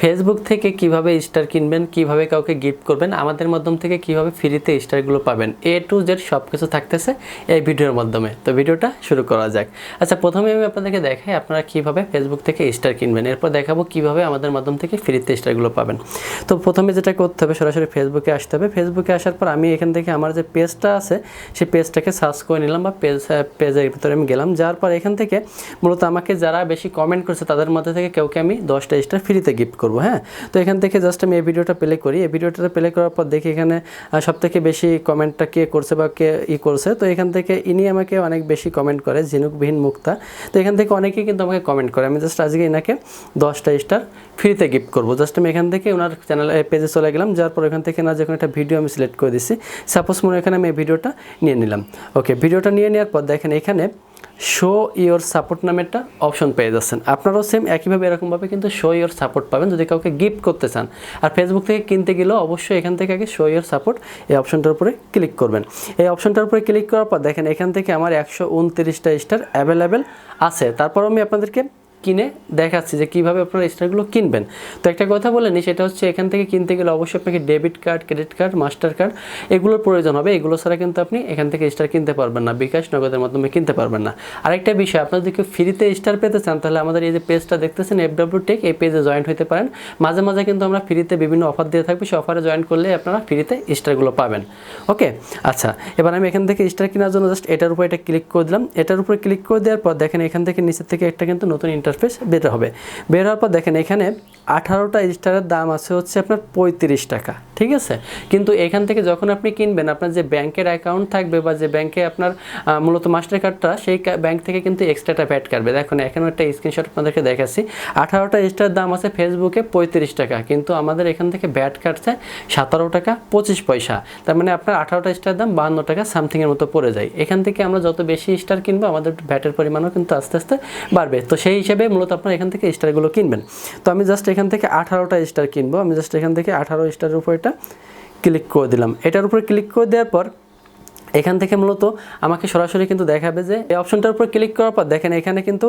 Facebook থেকে কীভাবে star কিনবেন, কীভাবে কাউকে গিফট করবেন, আমাদের মাধ্যম থেকে কীভাবে ফ্রিতে স্টারগুলো পাবেন এ টু জেড সব কিছু থাকতেছে এই ভিডিওর মাধ্যমে। তো ভিডিওটা শুরু করা যাক। আচ্ছা প্রথমে আমি আপনাদেরকে দেখাই আপনারা কীভাবে ফেসবুক থেকে স্টার কিনবেন। এরপর দেখাবো কীভাবে আমাদের মাধ্যম থেকে ফ্রিতে স্টারগুলো পাবেন। তো প্রথমে যেটা করতে হবে, সরাসরি ফেসবুকে আসতে হবে। ফেসবুকে আসার পর আমি এখান থেকে আমার যে পেজটা আছে, সেই পেজটাকে সার্চ করে নিলাম বা পেজ পেজের ভিতরে আমি গেলাম। যাওয়ার পর এখান থেকে মূলত আমাকে যারা বেশি কমেন্ট করছে, তাদের মধ্যে থেকে কেউকে আমি দশটা স্টার ফ্রিতে গিফট করব। হ্যাঁ? তো এখান থেকে জাস্ট আমি এই ভিডিওটা প্লে করি। এই ভিডিওটা প্লে করার পর দেখি এখানে সব থেকে বেশি কমেন্টটা কে করছে বা কে ই করছে। তো এখান থেকে ইনি আমাকে অনেক বেশি কমেন্ট করে, ঝিনুকবিহীন মুক্তা। তো এখান থেকে অনেকেই কিন্তু আমাকে কমেন্ট করে। আমি জাস্ট আজকে এনাকে দশটা স্টার ফ্রিতে গিফট করব। জাস্ট আমি এখান থেকে ওনার চ্যানেল পেজে চলে গেলাম। যার পর এখান থেকে না যে কোনো একটা ভিডিও আমি সিলেক্ট করে দিচ্ছি সাপোজ মনে এখানে আমি এই ভিডিওটা নিয়ে নিলাম। ওকে ভিডিওটা নিয়ে নেওয়ার পর দেখেন এখানে শো ইয়োর সাপোর্ট নামে একটা অপশন পেয়ে যাচ্ছেন। আপনারাও সেম একইভাবে, এরকমভাবে কিন্তু শো ইয়োর সাপোর্ট পাবেন। যদি কাউকে গিফট করতে চান আর ফেসবুক থেকে কিনতে গেলেও অবশ্যই এখান থেকে আগে শো ইয়োর সাপোর্ট এই অপশনটার উপরে ক্লিক করবেন। এই অপশনটার উপরে ক্লিক করার পর দেখেন এখান থেকে আমার একশো উনত্রিশটা স্টার অ্যাভেলেবেল আছে। তারপর আমি আপনাদেরকে কিনে দেখাচ্ছি যে কীভাবে আপনারা স্টারগুলো কিনবেন। তো একটা কথা বলে নিই, সেটা হচ্ছে এখান থেকে কিনতে গেলে অবশ্যই আপনাকে debit card, credit card, master card এগুলোর প্রয়োজন হবে। এগুলো ছাড়া কিন্তু আপনি এখান থেকে স্টার কিনতে পারবেন না, বিকাশ নগদের মাধ্যমে কিনতে পারবেন না। আরেকটা বিষয়, আপনারা যদি কেউ ফ্রিতে স্টার পেতে চান, তাহলে আমাদের এই যে পেজটা দেখতেছেন এফ ডাব্লিউ টেক এই পেজে জয়েন হতে পারেন। মাঝে মাঝে কিন্তু আমরা ফ্রিতে বিভিন্ন অফার দিয়ে থাকব, সেই অফারে জয়েন করলে আপনারা ফ্রিতে স্টারগুলো পাবেন। ওকে? আচ্ছা এবার আমি এখান থেকে স্টার কেনার জন্য জাস্ট এটার উপর এটা ক্লিক করে দিলাম। এটার উপরে ক্লিক করে দেওয়ার পর দেখেন এখান থেকে নিচের থেকে একটা কিন্তু নতুন ইন্টারফেস বের হবে। বের হওয়ার পর দেখেন এখানে আঠারোটা স্টারের দাম আছে হচ্ছে আপনার পঁয়ত্রিশ টাকা, ঠিক আছে? কিন্তু এখান থেকে যখন আপনি কিনবেন, আপনার যে ব্যাংকের অ্যাকাউন্ট থাকবে বা যে ব্যাংকে আপনার মূলত মাস্টার কার্ডটা সেই ব্যাংক থেকে কিন্তু এক্সট্রাটা ভ্যাট কাটবে দেখুন, এখানে একটা স্ক্রিনশট আপনাদেরকে দেখাচ্ছি। আঠারোটা স্টার দাম আছে ফেসবুকে পঁয়ত্রিশ টাকা, কিন্তু আমাদের এখান থেকে ভ্যাট কাটছে সতেরো টাকা পঁচিশ পয়সা। তার মানে আপনার আঠারোটা স্টার দাম বাহান্ন টাকা সামথিংয়ের মতো পড়ে যায়। এখান থেকে আমরা যত বেশি স্টার কিনবো, আমাদের ভ্যাটের পরিমাণও কিন্তু আস্তে আস্তে বাড়বে। তো সেই হিসেবে মূলত আপনারা এখান থেকে স্টারগুলো কিনবেন। তো আমি জাস্ট এখান থেকে আঠারোটা স্টার কিনবো। আমি জাস্ট এখান থেকে আঠারো স্টারের উপর এটা ক্লিক করে দিলাম। এটার উপরে ক্লিক করে দেওয়ার পর এখান থেকে মূলত আমাকে সরাসরি কিন্তু দেখাবে যে এই অপশনটার উপর ক্লিক করার পর দেখেন এখানে কিন্তু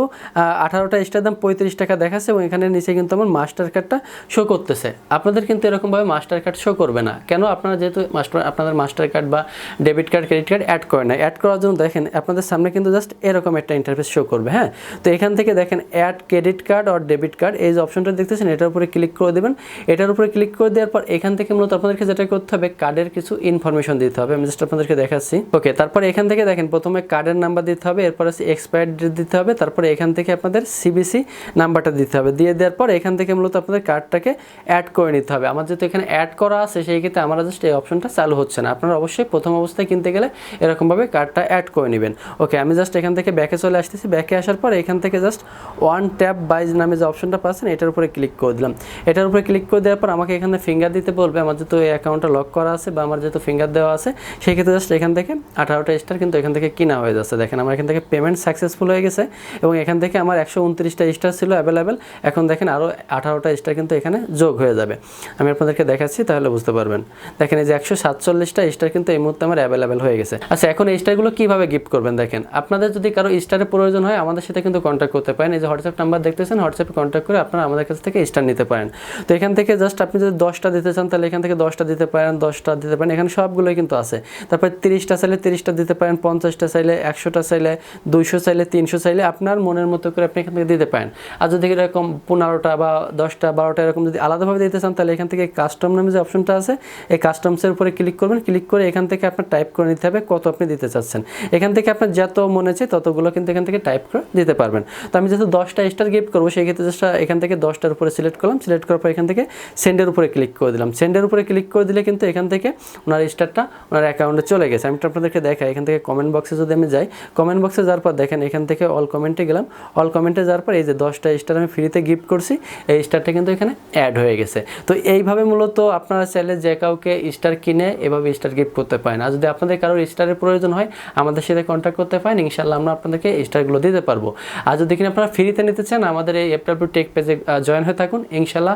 আঠারোটা স্টার দাম পঁয়ত্রিশ টাকা দেখাচ্ছে এবং এখানে নিচে কিন্তু আমার মাস্টার কার্ডটা শো করতেছে। আপনাদের কিন্তু এরকমভাবে মাস্টার কার্ড শো করবে না। কেন? আপনারা যেহেতু মাস্টার, আপনাদের মাস্টার কার্ড বা debit card, credit card add করে না। অ্যাড করার জন্য দেখেন আপনাদের সামনে কিন্তু জাস্ট এরকম একটা ইন্টারফেস শো করবে হ্যাঁ? তো এখান থেকে দেখেন অ্যাড ক্রেডিট কার্ড আর ডেবিট কার্ড এই যে অপশনটা দেখতেছেন, এটার উপরে ক্লিক করে দেবেন। এটার উপরে ক্লিক করে দেওয়ার পর এখান থেকে মূলত আপনাদেরকে যেটা করতে হবে কার্ডের কিছু ইনফরমেশন দিতে হবে। আমি জাস্ট আপনাদেরকে দেখাচ্ছি। ওকে তারপরে এখান থেকে দেখেন, প্রথমে কার্ডের নাম্বার দিতে হবে, এরপর আছে এক্সপায়ার ডেট দিতে হবে, তারপরে এখান থেকে আপনাদের সিবিসি নাম্বারটা দিতে হবে। দিয়ে দেওয়ার পর এখান থেকে মূলত আপনাদের কার্ডটাকে অ্যাড করে নিতে হবে। আমার যেহেতু এখানে অ্যাড করা আছে, সেই ক্ষেত্রে আমার জাস্ট এই অপশনটা চালু হচ্ছে না। আপনারা অবশ্যই প্রথম অবস্থায় কিনতে গেলে এরকমভাবে কার্ডটা অ্যাড করে নেবেন। ওকে আমি জাস্ট এখান থেকে ব্যাকে চলে আসতেছি। ব্যাকে আসার পর এখান থেকে জাস্ট ওয়ান ট্যাপ বাইজ নামে যে অপশনটা পাচ্ছেন, এটার উপরে ক্লিক করে দিলাম। এটার উপরে ক্লিক করে দেওয়ার পর আমাকে এখানে ফিঙ্গার দিতে বলবে। আমার যেহেতু এই অ্যাকাউন্টটা লক করা আছে বা আমার যেহেতু ফিঙ্গার দেওয়া আছে, সেই ক্ষেত্রে জাস্ট এখান থেকে আঠারোটা স্টার কিন্তু এখান থেকে কিনা হয়ে যাচ্ছে। দেখেন, আমার এখান থেকে পেমেন্ট সাকসেসফুল হয়ে গেছে এবং এখান থেকে আমার একশো উনত্রিশটা স্টার ছিল অ্যাভেলেবেল এখন দেখেন আরও আঠারোটা স্টার কিন্তু এখানে যোগ হয়ে যাবে। আমি আপনাদেরকে দেখাচ্ছি, তাহলে বুঝতে পারবেন। দেখেন, এই যে একশো সাতচল্লিশটা স্টার কিন্তু এই মুহূর্তে আমার অ্যাভেলেবেল হয়ে গেছে। আচ্ছা এখন এই স্টারগুলো কীভাবে গিফট করবেন দেখেন? আপনাদের যদি কারও স্টারের প্রয়োজন হয়, আমাদের সাথে কিন্তু কন্ট্যাক্ট করতে পারেন। এই যে হোয়াটসঅ্যাপ নাম্বার দেখতেছেন হোয়াটসঅ্যাপে কন্ট্যাক্ট করে আপনারা আমাদের কাছ থেকে স্টার নিতে পারেন। তো এখান থেকে জাস্ট আপনি যদি দশটা দিতে চান, তাহলে এখান থেকে দশটা দিতে পারেন, দশটা দিতে পারেন। এখানে সবগুলোই কিন্তু আছে। তারপরে তিরিশটা চাইলে তিরিশটা দিতে পারেন, পঞ্চাশটা চাইলে একশোটা চাইলে দুইশো চাইলে তিনশো চাইলে আপনার মনের মতো করে আপনি এখান থেকে দিতে পারেন। আর যদি এরকম পনেরোটা বা দশটা, বারোটা এরকম যদি আলাদাভাবে দিতে চান, তাহলে এখান থেকে কাস্টম নামে যে অপশনটা আছে, এই কাস্টমসের উপরে ক্লিক করবেন। ক্লিক করে এখান থেকে আপনার টাইপ করে নিতে হবে কত আপনি দিতে চাচ্ছেন। এখান থেকে আপনার যত মনে চাই ততগুলো কিন্তু এখান থেকে টাইপ করে দিতে পারবেন। তো আমি যেহেতু দশটা স্টার গিফট করব সেই ক্ষেত্রে এখান থেকে দশটার উপরে সিলেক্ট করলাম। সিলেক্ট করার পর এখান থেকে সেন্ডের উপরে ক্লিক করে দিলাম। সেন্ডের উপরে ক্লিক করে দিলে কিন্তু এখান থেকে ওনার স্টারটা ওনার অ্যাকাউন্টে চলে গেছে। আমি একটু আপনাদেরকে দেখাই, এখান থেকে কমেন্ট বক্সে যদি আমি যাই কমেন্ট বক্সে যাওয়ার পর দেখেন এখান থেকে অল কমেন্টে গেলাম। অল কমেন্টে যাওয়ার পর এই যে দশটা স্টার আমি ফ্রিতে গিফট করছি, এই স্টারটা কিন্তু এখানে অ্যাড হয়ে গেছে। তো এইভাবে মূলত আপনারা চাইলে যে কাউকে স্টার কিনে এভাবে স্টার গিফট করতে পারেন। আর যদি আপনাদের কারোর স্টারের প্রয়োজন হয়, আমাদের সাথে কন্ট্যাক্ট করতে পারেন ইনশাল্লাহ আমরা আপনাদেরকে স্টারগুলো দিতে পারব। আর যদি কিনা আপনারা ফ্রিতে নিতে চান, আমাদের এই এফডাব্লিউ টেক পেজে জয়েন হয়ে থাকুন। ইনশাল্লাহ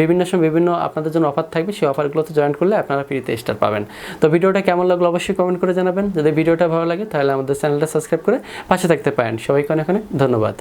বিভিন্ন সময় বিভিন্ন আপনাদের জন্য অফার থাকবে, সেই অফারগুলোতে জয়েন করলে আপনারা ফ্রিতে স্টার পাবেন। তো ভিডিওটা কেমন লাগল অবশ্যই কমেন্ট করে জানাবেন। যদি ভিডিওটা ভালো লাগে, তাহলে আমাদের চ্যানেলটা সাবস্ক্রাইব করে পাশে থাকতে পারেন। সবাইকে অনেক অনেক ধন্যবাদ।